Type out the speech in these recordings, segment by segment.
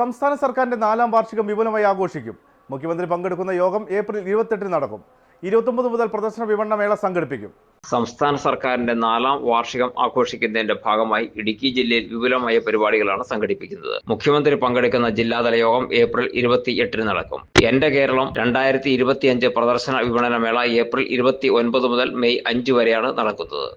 സംസ്ഥാന സർക്കാരിന്റെ നാലാം വാർഷികം വിപുലമായി ആഘോഷിക്കും. മുഖ്യമന്ത്രി പങ്കെടുക്കുന്ന യോഗം ഏപ്രിൽ ഇരുപത്തെട്ടിന് നടക്കും. ഇരുപത്തൊമ്പത് മുതൽ പ്രദർശന വിപണന മേള സംഘടിപ്പിക്കും. സംസ്ഥാന സർക്കാരിന്റെ നാലാം വാർഷികം ആഘോഷിക്കുന്നതിന്റെ ഭാഗമായി ഇടുക്കി ജില്ലയിൽ വിപുലമായ പരിപാടികളാണ് സംഘടിപ്പിക്കുന്നത്. മുഖ്യമന്ത്രി പങ്കെടുക്കുന്ന ജില്ലാതല യോഗം ഏപ്രിൽ ഇരുപത്തി എട്ടിന് നടക്കും. എന്റെ കേരളം രണ്ടായിരത്തി ഇരുപത്തിയഞ്ച് പ്രദർശന വിപണന മേള ഏപ്രിൽ ഇരുപത്തി ഒൻപത് മുതൽ മെയ് അഞ്ച് വരെയാണ് നടക്കുന്നത്.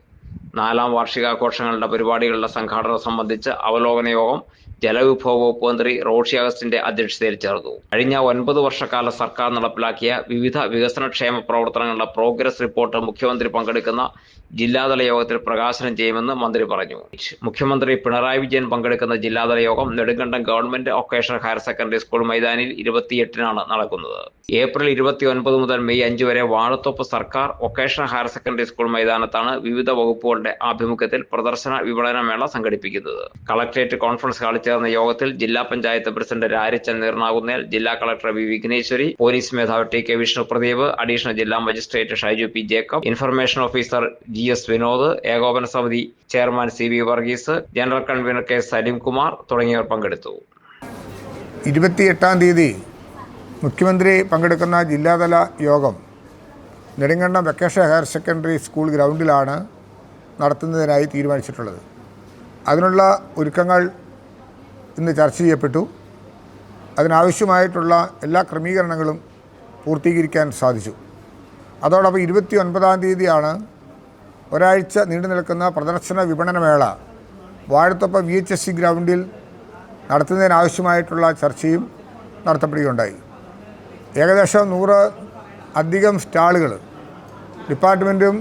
നാലാം വാർഷികാഘോഷങ്ങളുടെ പരിപാടികളുടെ സംഘാടനം സംബന്ധിച്ച് അവലോകന യോഗം ജലവിഭവ വകുപ്പ് മന്ത്രി റോഷി അഗസ്റ്റിന്റെ അധ്യക്ഷതയിൽ ചേർന്നു. കഴിഞ്ഞ ഒൻപത് വർഷക്കാല സർക്കാർ നടപ്പിലാക്കിയ വിവിധ വികസനക്ഷേമ പ്രവർത്തനങ്ങളുടെ പ്രോഗ്രസ് റിപ്പോർട്ട് മുഖ്യമന്ത്രി പങ്കെടുക്കുന്ന ജില്ലാതല യോഗത്തിൽ പ്രകാശനം ചെയ്യുമെന്ന് മന്ത്രി പറഞ്ഞു. മുഖ്യമന്ത്രി പിണറായി വിജയൻ പങ്കെടുക്കുന്ന ജില്ലാതല യോഗം Nedumkandam government vocational higher secondary school മൈതാനിയിൽ ഇരുപത്തിയെട്ടിനാണ് നടക്കുന്നത്. ഏപ്രിൽ ഇരുപത്തി ഒൻപത് മുതൽ മെയ് അഞ്ച് വരെ വാഴത്തോപ്പ് സർക്കാർ വൊക്കേഷണൽ ഹയർ സെക്കൻഡറി സ്കൂൾ മൈതാനത്താണ് വിവിധ വകുപ്പുകളുടെ ആഭിമുഖ്യത്തിൽ പ്രദർശന വിപണന മേള സംഘടിപ്പിക്കുന്നത്. കളക്ടറേറ്റ് കോൺഫറൻസ് ഹാളിൽ ചേർന്ന യോഗത്തിൽ ജില്ലാ പഞ്ചായത്ത് പ്രസിഡന്റ് രാരിച്ചൻ നീർണാകുന്നേൽ ജില്ലാ കളക്ടർ വി വിഘ്നേശ്വരി പോലീസ് മേധാവി T K Vishnu Pradeep additional ജില്ലാ magistrate Shaiju P Jacob information officer G S Vinod ഏകോപന സമിതി chairman C V Varghese general convener K Salimkumar തുടങ്ങിയവർ പങ്കെടുത്തു. ഇരുപത്തിയെട്ടാം തീയതി മുഖ്യമന്ത്രി പങ്കെടുക്കുന്ന ജില്ലാതല യോഗം Nedumkandam vacation higher secondary school ഗ്രൗണ്ടിലാണ് നടത്തുന്നതിനായി തീരുമാനിച്ചിട്ടുള്ളത്. അതിനുള്ള ഒരുക്കങ്ങൾ ഇന്ന് ചർച്ച ചെയ്യപ്പെട്ടു. അതിനാവശ്യമായിട്ടുള്ള എല്ലാ ക്രമീകരണങ്ങളും പൂർത്തീകരിക്കാൻ സാധിച്ചു. അതോടൊപ്പം ഇരുപത്തി ഒൻപതാം തീയതിയാണ് ഒരാഴ്ച നീണ്ടു നിൽക്കുന്ന പ്രദർശന വിപണനമേള Vazhathope V H S C ഗ്രൗണ്ടിൽ നടത്തുന്നതിനാവശ്യമായിട്ടുള്ള ചർച്ചയും നടത്തപ്പെടുകയുണ്ടായി. ഏകദേശം നൂറ് അധികം സ്റ്റാളുകൾ ഡിപ്പാർട്ട്മെന്റും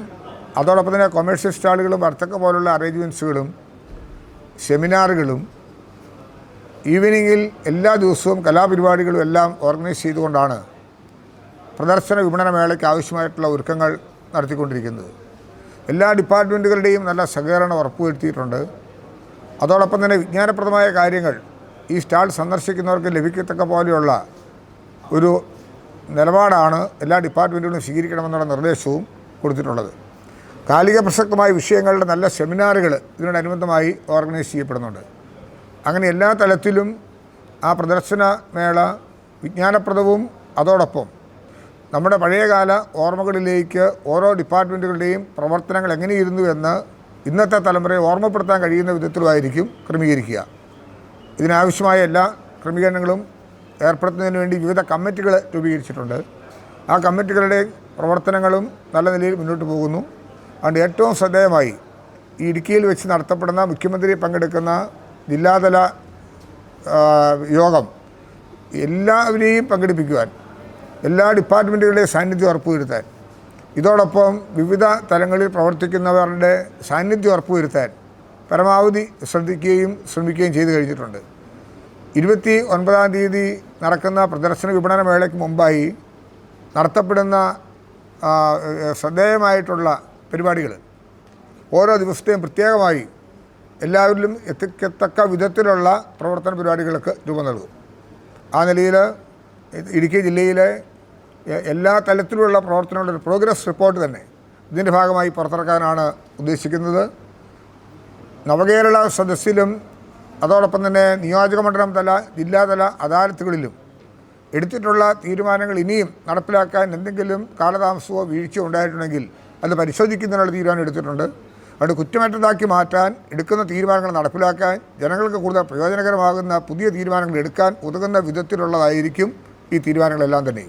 അതോടൊപ്പം തന്നെ കൊമേഴ്ഷ്യൽ സ്റ്റാളുകളും വർത്തക്ക പോലുള്ള അറേഞ്ച്മെന്റ്സുകളും സെമിനാറുകളും ഈവനിങ്ങിൽ എല്ലാ ദിവസവും കലാപരിപാടികളും എല്ലാം ഓർഗനൈസ് ചെയ്തുകൊണ്ടാണ് പ്രദർശന വിപണന മേളയ്ക്ക് ആവശ്യമായിട്ടുള്ള ഒരുക്കങ്ങൾ നടത്തിക്കൊണ്ടിരിക്കുന്നത്. എല്ലാ ഡിപ്പാർട്ട്മെന്റുകളുടെയും നല്ല സഹകരണം ഉറപ്പുവരുത്തിയിട്ടുണ്ട്. അതോടൊപ്പം തന്നെ വിജ്ഞാനപ്രദമായ കാര്യങ്ങൾ ഈ സ്റ്റാൾ സന്ദർശിക്കുന്നവർക്ക് ലഭിക്കത്തക്ക പോലെയുള്ള ഒരു നിലപാടാണ് എല്ലാ ഡിപ്പാർട്ട്മെന്റുകളും സ്വീകരിക്കണമെന്നുള്ള നിർദ്ദേശവും കൊടുത്തിട്ടുള്ളത്. കാലിക പ്രസക്തമായ വിഷയങ്ങളുടെ നല്ല സെമിനാറുകൾ ഇതിനോടനുബന്ധമായി ഓർഗനൈസ് ചെയ്യപ്പെടുന്നുണ്ട്. അങ്ങനെ എല്ലാ തലത്തിലും ആ പ്രദർശന മേള വിജ്ഞാനപ്രദവും അതോടൊപ്പം നമ്മുടെ പഴയകാല ഓർമ്മകളിലേക്ക് ഓരോ ഡിപ്പാർട്ട്മെന്റുകളുടെയും പ്രവർത്തനങ്ങൾ എങ്ങനെയിരുന്നു എന്ന് ഇന്നത്തെ തലമുറയെ ഓർമ്മപ്പെടുത്താൻ കഴിയുന്ന വിധത്തിലുമായിരിക്കും ക്രമീകരിക്കുക. ഇതിനാവശ്യമായ എല്ലാ ക്രമീകരണങ്ങളും ഏർപ്പെടുത്തുന്നതിന് വേണ്ടി വിവിധ കമ്മിറ്റികൾ രൂപീകരിച്ചിട്ടുണ്ട്. ആ കമ്മിറ്റികളുടെ പ്രവർത്തനങ്ങളും നല്ല നിലയിൽ മുന്നോട്ട് പോകുന്നു. അതുകൊണ്ട് ഏറ്റവും ശ്രദ്ധേയമായി ഈ ഇടുക്കിയിൽ വെച്ച് നടത്തപ്പെടുന്ന മുഖ്യമന്ത്രി പങ്കെടുക്കുന്ന ജില്ലാതല യോഗം എല്ലാവരെയും പങ്കെടുപ്പിക്കുവാൻ എല്ലാ ഡിപ്പാർട്ട്മെന്റുകളുടെയും സാന്നിധ്യം ഉറപ്പുവരുത്താൻ ഇതോടൊപ്പം വിവിധ തലങ്ങളിൽ പ്രവർത്തിക്കുന്നവരുടെ സാന്നിധ്യം ഉറപ്പുവരുത്താൻ പരമാവധി ശ്രദ്ധിക്കുകയും ശ്രമിക്കുകയും ചെയ്തു കഴിഞ്ഞിട്ടുണ്ട്. ഇരുപത്തി ഒൻപതാം തീയതി നടക്കുന്ന പ്രദർശന വിപണന മേളയ്ക്ക് മുമ്പായി നടത്തപ്പെടുന്ന ശ്രദ്ധേയമായിട്ടുള്ള പരിപാടികൾ ഓരോ ദിവസത്തെയും പ്രത്യേകമായി എല്ലാവരിലും എത്തിക്കത്തക്ക വിധത്തിലുള്ള പ്രവർത്തന പരിപാടികൾക്ക് രൂപം നൽകും. ആ നിലയിൽ ഇടുക്കി ജില്ലയിലെ എല്ലാ തലത്തിലുള്ള പ്രവർത്തനങ്ങളുടെ ഒരു പ്രോഗ്രസ് റിപ്പോർട്ട് തന്നെ ഇതിന്റെ ഭാഗമായി പുറത്തിറക്കാനാണ് ഉദ്ദേശിക്കുന്നത്. നവകേരള സദസ്സിലും അതോടൊപ്പം തന്നെ നിയോജക മണ്ഡലം തല ജില്ലാതല അദാലത്തുകളിലും എടുത്തിട്ടുള്ള തീരുമാനങ്ങൾ ഇനിയും നടപ്പിലാക്കാൻ എന്തെങ്കിലും കാലതാമസമോ വീഴ്ചയോ ഉണ്ടായിട്ടുണ്ടെങ്കിൽ അത് പരിശോധിക്കുന്നതിനുള്ള തീരുമാനം എടുത്തിട്ടുണ്ട്. അതുകൊണ്ട് കുറ്റമറ്റതാക്കി മാറ്റാൻ എടുക്കുന്ന തീരുമാനങ്ങൾ നടപ്പിലാക്കാൻ ജനങ്ങൾക്ക് കൂടുതൽ പ്രയോജനകരമാകുന്ന പുതിയ തീരുമാനങ്ങൾ എടുക്കാൻ ഉതകുന്ന വിധത്തിലുള്ളതായിരിക്കും ഈ തീരുമാനങ്ങളെല്ലാം തന്നെയും.